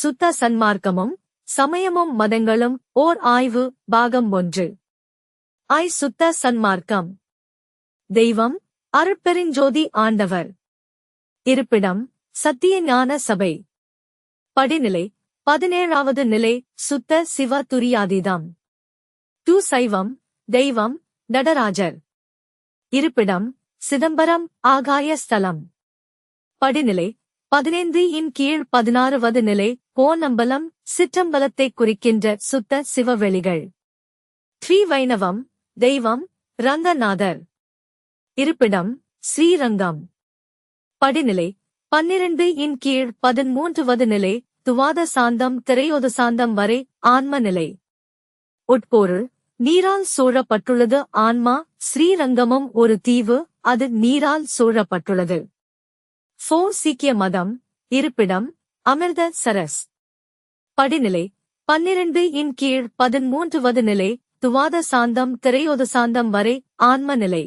சுத்த சன்மார்க்கமும் சமயமும் மதங்களும் ஓர் ஆய்வு பாகம் ஒன்று. ஐ சுத்த சன்மார்க்கம். தெய்வம் அருட்பெருஞ்சோதி ஆண்டவர். இருப்பிடம் சத்திய ஞான சபை. படிநிலை பதினேழாவது நிலை சுத்த சிவ துரியாதீதம். டு சைவம் தெய்வம் நடராஜர். இருப்பிடம் சிதம்பரம் ஆகாய ஸ்தலம். படிநிலை பதினைந்து இன் கீழ் பதினாறுவது நிலை போனம்பலம் சிற்றம்பலத்தை குறிக்கின்ற சுத்த சிவவெளிகள். ஸ்ரீ வைணவம் தெய்வம் ரங்கநாதர். இருப்பிடம் ஸ்ரீரங்கம். படிநிலை பன்னிரண்டு இன் கீழ் பதிமூன்றுவது நிலை துவாத சாந்தம் திரையோத சாந்தம் வரை ஆன்ம நிலை உட்பொருள் நீரால் சூழப்பட்டுள்ளது ஆன்மா ஸ்ரீரங்கமும் ஒரு தீவு அது நீரால் சூழப்பட்டுள்ளது. ஃபோர் சீக்கிய மதம் இருப்பிடம் அமிர்த சரஸ். படிநிலை பன்னிரண்டு இன் கீழ் பதிமூன்றுவது நிலை துவாத சாந்தம் திரையோத சாந்தம் வரை ஆன்ம நிலை.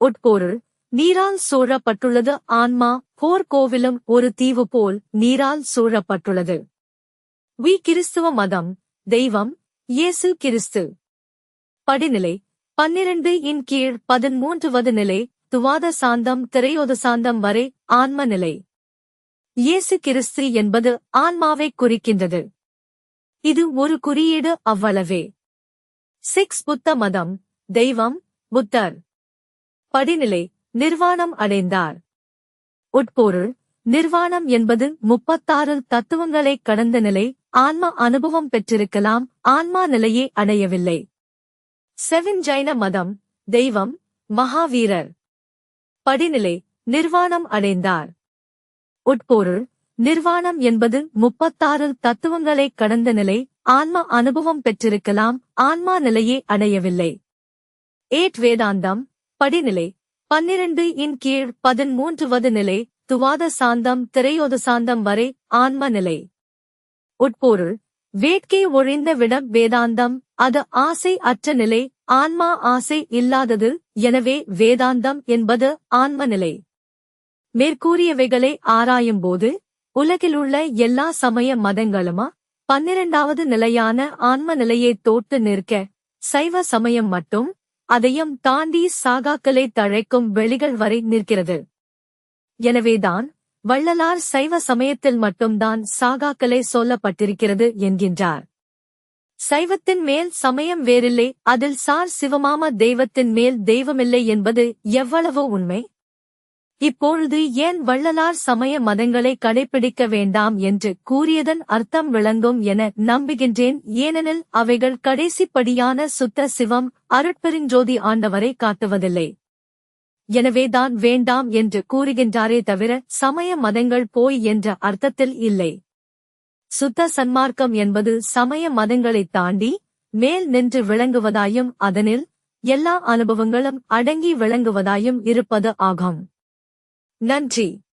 உட்பொருள் நீரால் சூழப்பட்டுள்ளது ஆன்மா போர் கோவிலும் ஒரு தீவு போல் நீரால் சூழப்பட்டுள்ளது. வி கிறிஸ்துவ மதம் தெய்வம் இயேசு கிறிஸ்து. படிநிலை பன்னிரண்டு இன் கீழ் பதிமூன்றுவது நிலை துவாத சாந்தம் திரையோத சாந்தம் வரை ஆன்ம நிலை இயேசு கிறிஸ்து என்பது ஆன்மாவை குறிக்கின்றது. இது ஒரு குறியீடு அவ்வளவே. சிக்ஸ் புத்த மதம் தெய்வம் புத்தர். படிநிலை நிர்வாணம் அடைந்தார். உட்பொருள் நிர்வாணம் என்பது முப்பத்தாறு தத்துவங்களை கடந்த நிலை ஆன்ம அனுபவம் பெற்றிருக்கலாம் ஆன்மா நிலையே அடையவில்லை. செவின் ஜைன மதம் தெய்வம் மகாவீரர். படிநிலை நிர்வாணம் அடைந்தார். உட்பொருள் நிர்வாணம் என்பது முப்பத்தாறு தத்துவங்களை கடந்த நிலை ஆன்ம அனுபவம் பெற்றிருக்கலாம் ஆன்மா நிலையை அடையவில்லை. ஏட் வேதாந்தம் படிநிலை பன்னிரண்டு இன் கீழ் பதிமூன்றுவது நிலை துவாத சாந்தம் திரையோத சாந்தம் வரை ஆன்ம நிலை. உட்பொருள் வேட்கை ஒழிந்த விடம் வேதாந்தம் அது ஆசை அற்ற நிலை ஆன்மா ஆசை இல்லாதது எனவே வேதாந்தம் என்பது ஆன்ம நிலை மேற்கூறியவைகளை ஆராயும்போது உலகிலுள்ள எல்லா சமய மதங்களுமா பன்னிரண்டாவது நிலையான ஆன்ம நிலையை தோட்டு நிற்க சைவ சமயம் மட்டும் அதையும் தாண்டி சாகாக்களை தழைக்கும் வெளிகள் வரை நிற்கிறது. எனவேதான் வள்ளலார் சைவ சமயத்தில் மட்டும்தான் சாகாக்களை சொல்லப்பட்டிருக்கிறது என்கின்றார். சைவத்தின் மேல் சமயம் வேறில்லை அதில் சார் சிவமாம தெய்வத்தின் மேல் தெய்வமில்லை என்பது எவ்வளவோ உண்மை? இப்பொழுது ஏன் வள்ளலார் சமய மதங்களை கடைபிடிக்க வேண்டாம் என்று கூறியதன் அர்த்தம் விளங்கும் என நம்புகின்றேன் ஏனெனில் அவைகள் கடைசிப்படியான சுத்த சிவம் அருட்பெருஞ்சோதி ஆண்டவரை காட்டுவதில்லை. எனவேதான் வேண்டாம் என்று கூறுகின்றாரே தவிர சமய மதங்கள் போய் என்ற அர்த்தத்தில் இல்லை. சுத்த சன்மார்க்கம் என்பது சமய மதங்களைத் தாண்டி மேல் நின்று விளங்குவதாயும் அதனில் எல்லா அனுபவங்களும் அடங்கி விளங்குவதாயும் இருப்பது ஆகும். நன்றி.